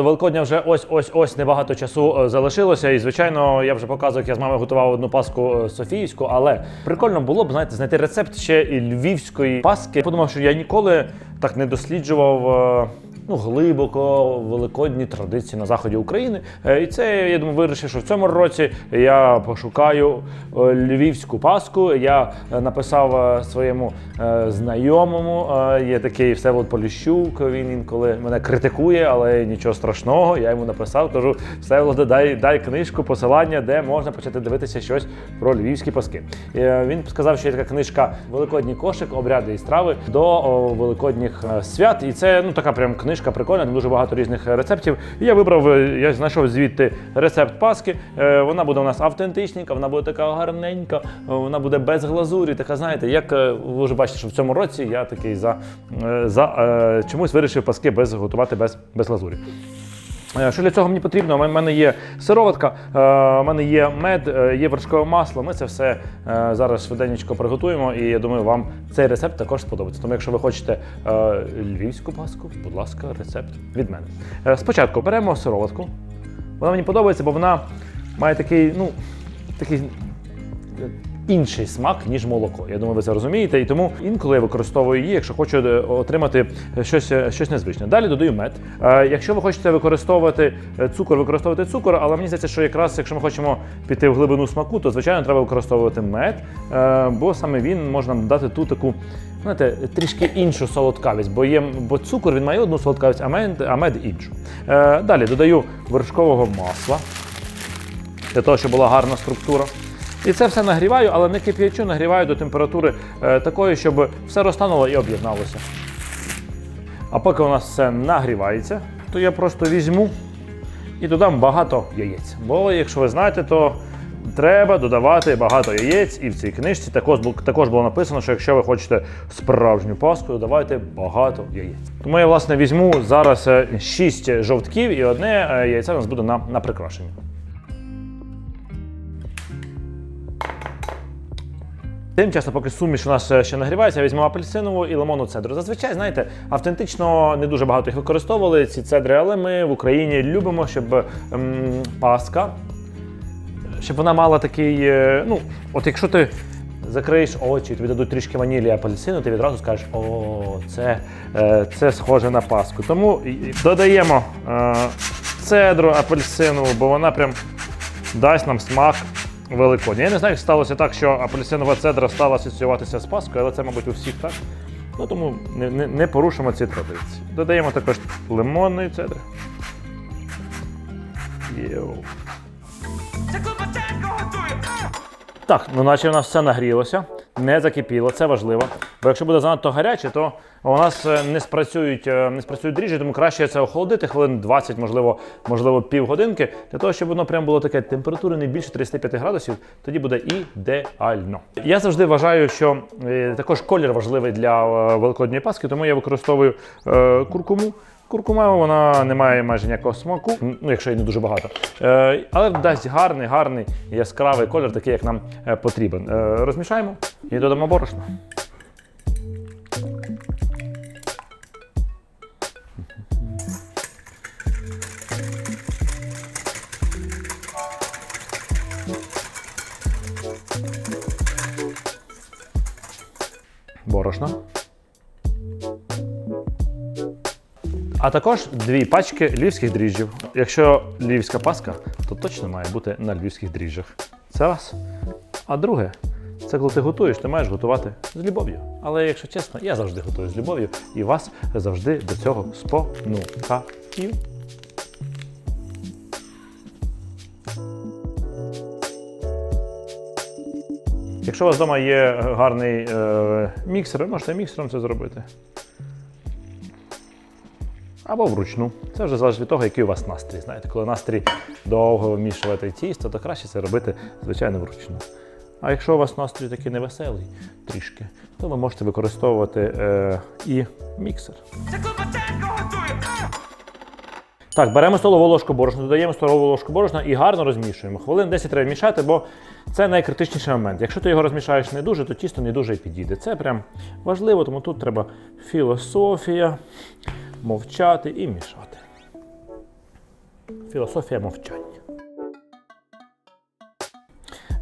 До Великодня вже ось ось ось небагато часу е, залишилося. І звичайно, я вже показував, як я з мамою готував одну паску Софіївську, але прикольно було б знаєте, знайти рецепт ще і львівської паски. Я подумав, що я ніколи так не досліджував. Ну, глибоко великодні традиції на заході України. Е, І це я думаю, вирішив, що в цьому році я пошукаю е, львівську паску. Я е, написав своєму знайомому. Є такий Всеволод Поліщук. Він інколи мене критикує, але нічого страшного. Я йому написав, кажу: Всеволоде, дай, дай книжку, посилання, де можна почати дивитися щось про львівські паски. Він сказав, що є така книжка Великодній кошик, обряди і страви до великодніх свят. І це ну така прям книжка прикольна, там дуже багато різних рецептів. І я вибрав, е, я знайшов звідти рецепт паски. Е, Вона буде у нас автентичненька, вона буде така гарненька, е, вона буде без глазурі. Така, знаєте, як ви вже бачите, що в цьому році я такий за, за чомусь вирішив паски без готувати без, без глазурі. Е, Що для цього мені потрібно? У мене є сироватка, е, у мене є мед, е, є вершкове масло. Ми це все зараз швиденько приготуємо, і я думаю, вам цей рецепт також сподобається. Тому, якщо ви хочете львівську паску, будь ласка, рецепт від мене. Спочатку беремо сироватку. Вона мені подобається, бо вона має такий, ну, такий інший смак, ніж молоко. Я думаю, ви це розумієте. І тому інколи я використовую її, якщо хочу е, отримати щось, е, щось незвичне. Далі додаю мед. Е, Якщо ви хочете використовувати цукор, використовувати цукор, але мені здається, що якраз якщо ми хочемо піти в глибину смаку, то звичайно треба використовувати мед, бо саме він може нам дати ту таку. Знаєте, трішки іншу солодкавість, бо є бо цукор він має одну солодкавість, а мед, а мед іншу. Е, далі додаю вершкового масла для того, щоб була гарна структура. І це все нагріваю, але не кип'ячу, нагріваю до температури е, такої, щоб все розтануло і об'єдналося. А поки у нас все нагрівається, то я просто візьму і додам багато яєць. Бо, якщо ви знаєте, то треба додавати багато яєць, і в цій книжці також, також було написано, що якщо ви хочете справжню паску, додавайте багато яєць. Тому я власне візьму зараз 6 жовтків і одне е, яйце у нас буде на, на прикрашення. Тим часом, поки суміш у нас е, ще нагрівається, я візьму апельсинову і лимонну цедру. Зазвичай, знаєте, автентично не дуже багато їх використовували ці цедри, але ми в Україні любимо, щоб ем, паска, щоб вона мала такий. е, ну, от якщо ти закриєш очі, тобі дадуть трішки ванілі апельсину, ти відразу скажеш, о, це, е, це схоже на паску. Тому додаємо е, цедру апельсинову, бо вона прям дасть нам смак Великодня. Я не знаю, як сталося так, що апельсинова цедра стала асоціюватися з Паскою, але це, мабуть, у всіх так. Ну, тому не, не, не порушимо ці традиції. Додаємо також лимонної цедри. Йоу. Так, ну наче в нас все нагрілося, не закипіло, це важливо. Бо якщо буде занадто гаряче, то у нас е, не спрацюють, е, не спрацюють дріжджі, тому краще це охолодити хвилин 20, можливо, можливо, півгодинки, для того, щоб воно прям було таке температури не більше 35 градусів, тоді буде ідеально. Я завжди вважаю, що е, також колір важливий для великодньої паски, тому я використовую куркуму. Куркума вона не має майже ніякого смаку, ну якщо і не дуже багато. Е, але дасть гарний, гарний яскравий колір, такий, як нам е, потрібен. Е, розмішаємо і додамо борошно. Борошно. А також дві пачки львівських дріжджів. Якщо львівська паска, то точно має бути на львівських дріжджах. Це раз. А друге, це коли ти готуєш, ти маєш готувати з любов'ю. Але якщо чесно, я завжди готую з любов'ю і вас завжди до цього спонукаю. Якщо у вас вдома є гарний е, міксер, ви можете міксером це зробити. Або вручну. Це вже залежить від того, який у вас настрій. Знаєте, коли настрій довго вмішувати тісто, то краще це робити, звичайно, вручну. А якщо у вас настрій такий невеселий трішки, то ви можете використовувати е, і міксер. Так, беремо столову ложку борошна, додаємо столову ложку борошна і гарно розмішуємо. Хвилин 10 треба мішати, бо це найкритичніший момент. Якщо ти його розмішаєш не дуже, то тісто не дуже і підійде. Це прям важливо, тому тут треба філософія, мовчати і мішати. Філософія мовчання.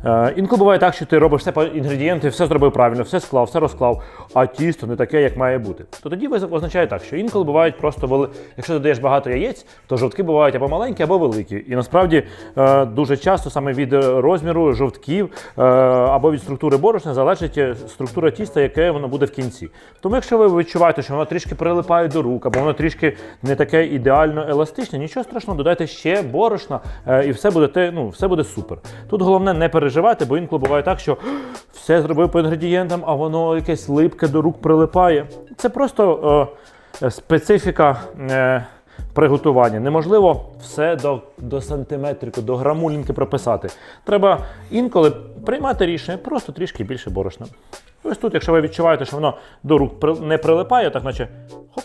Е, інколи буває так, що ти робиш все по інгредієнти, все зробив правильно, все склав, все розклав, а тісто не таке, як має бути. То тоді означає так, що інколи бувають просто вели... якщо ти додаєш багато яєць, то жовтки бувають або маленькі, або великі. І насправді е, дуже часто саме від розміру жовтків е, або від структури борошна залежить структура тіста, яке воно буде в кінці. Тому якщо ви відчуваєте, що воно трішки прилипає до рук, або воно трішки не таке ідеально еластичне, нічого страшного, додайте ще борошна, і все буде, те- ну, все буде супер. Тут головне не переживати, бо інколи буває так, що все зробив по інгредієнтам, а воно якесь липке до рук прилипає. Це просто е, специфіка. Е, Приготування неможливо все до, до сантиметрику, до грамулінки прописати. Треба інколи приймати рішення, просто трішки більше борошна. Ось тут, якщо ви відчуваєте, що воно до рук не прилипає, так наче хоп,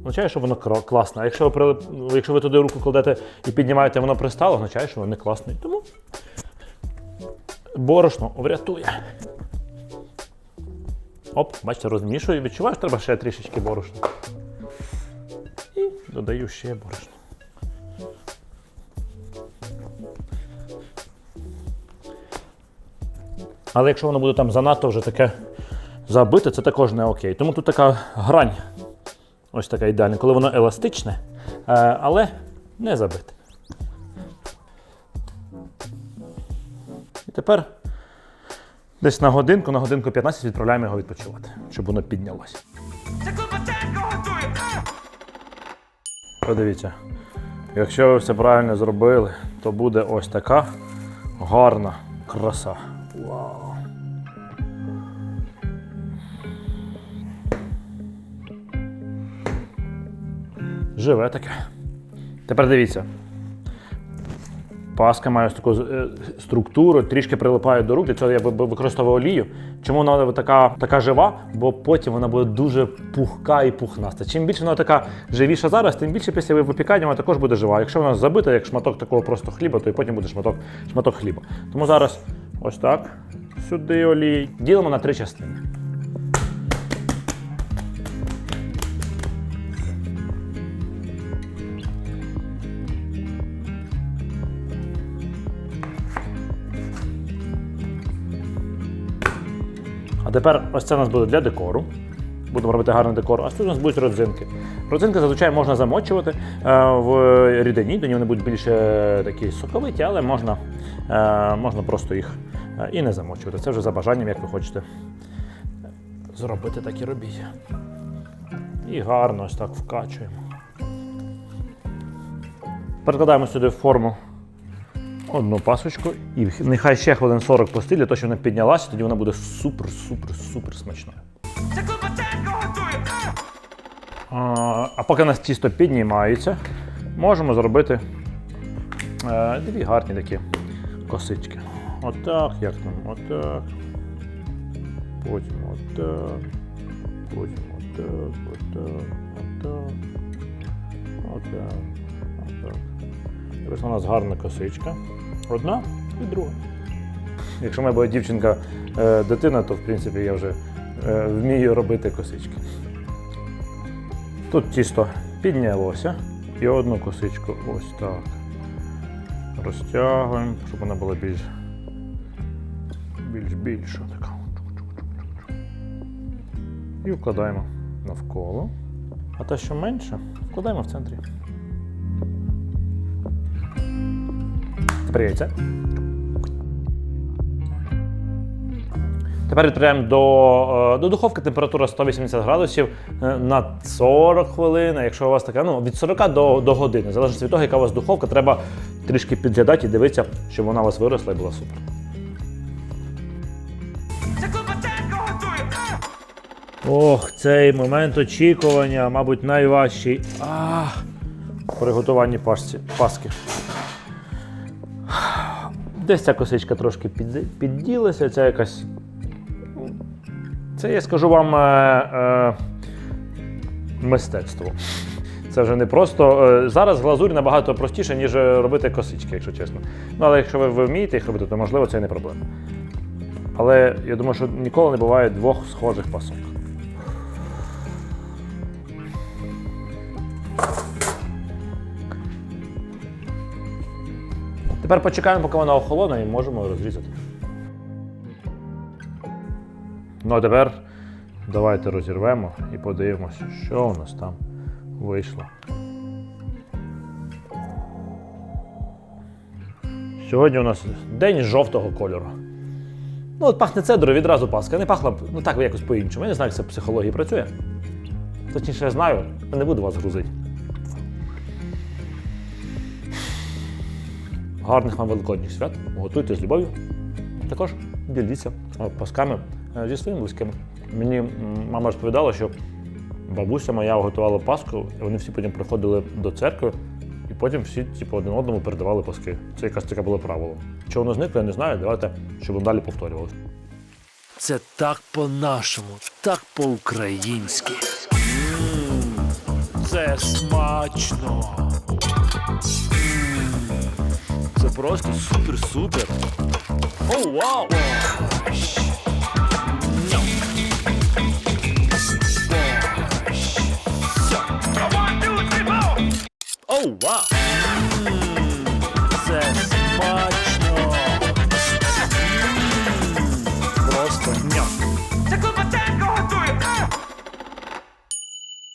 означає, що воно класне. А якщо ви, якщо ви туди руку кладете і піднімаєте, воно пристало, означає, що воно не класне. Тому борошно врятує. Оп, бачите, розмішую, відчуваєш, треба ще трішечки борошна. І додаю ще борошно. Але якщо воно буде там занадто вже таке забите, це також не окей. Тому тут така грань. Ось така ідеальна, коли воно еластичне, е, але не забите. І тепер десь на годинку, на годинку 15 відправляємо його відпочивати, щоб воно піднялося. Це Клопотенко готує! Подивіться, якщо ви все правильно зробили, то буде ось така гарна краса. Вау. Живе таке. Тепер дивіться. Паска має ось таку е, структуру, трішки прилипає до рук. Для цього я ви- ви- використовую олію. Чому вона така, така жива? Бо потім вона буде дуже пухка і пухнаста. Чим більше вона така живіша зараз, тим більше після випікання вона також буде жива. Якщо вона забита, як шматок такого просто хліба, то і потім буде шматок, шматок хліба. Тому зараз ось так. Сюди олій. Ділимо на три частини. А тепер ось це у нас буде для декору. Будемо робити гарний декор. А тут у нас будуть родзинки. Родзинки зазвичай можна замочувати е, в рідині, тоді вони будуть більше такі соковиті, але можна, е, можна просто їх е, і не замочувати. Це вже за бажанням, як ви хочете зробити, так і робіть. І гарно ось так вкачуємо. Перекладаємо сюди форму одну пасочку і нехай ще хвилин 40 постіль, для того, щоб вона піднялася, тоді вона буде супер-супер-супер смачною. Це Клопотенко готує! А, а поки у нас тісто піднімається, можемо зробити е, дві гарні такі косички. Отак, як там, отак. Потім отак. Потім отак, отак, отак. Отак. Отак. Ось у нас гарна косичка. Одна і друга. Якщо в мене була дівчинка е, дитина, то в принципі я вже е, вмію робити косички. Тут тісто піднялося і одну косичку ось так. Розтягуємо, щоб вона була більш більш більша така. І вкладаємо навколо. А те, що менше, вкладаємо в центрі. Яйце. Тепер відправляємо до, е, до духовки температура 180 градусів е, на 40 хвилин. Якщо у вас така, ну від 40 до, до години, залежно від того, яка у вас духовка, треба трішки підглядати і дивитися, щоб вона у вас виросла і була супер. Ох, цей момент очікування, мабуть, найважчий. Ах, пасці, паски. Десь ця косичка трошки під, підділася, ця якась. Це я скажу вам е, е, мистецтво. Це вже не просто. е, Зараз глазурь набагато простіше, ніж робити косички, якщо чесно. Ну, але якщо ви, ви вмієте їх робити, то можливо це і не проблема. Але я думаю, що ніколи не буває двох схожих пасок. Тепер почекаємо, поки вона охолоне, і можемо розрізати. Ну а тепер давайте розірвемо і подивимося, що у нас там вийшло. Сьогодні у нас день жовтого кольору. Ну, от пахне цедрою відразу паска. Не пахла ну так якось по-іншому. Я не знаю, як це в психології працює. Точніше, я знаю, я не буду вас грузити. Гарних вам великодніх свят. Готуйте з любов'ю. Також діліться е, пасками е, зі своїми близькими. Мені мама розповідала, що бабуся моя готувала паску, і вони всі потім приходили до церкви, і потім всі типу, один одному передавали паски. Це якась таке було правило. Чи воно зникло, я не знаю. Давайте, щоб воно далі повторювалося. Це так по-нашому, так по-українськи. Це смачно. М, Це просто супер-супер. О, вау! Борщ. Ням. Борщ.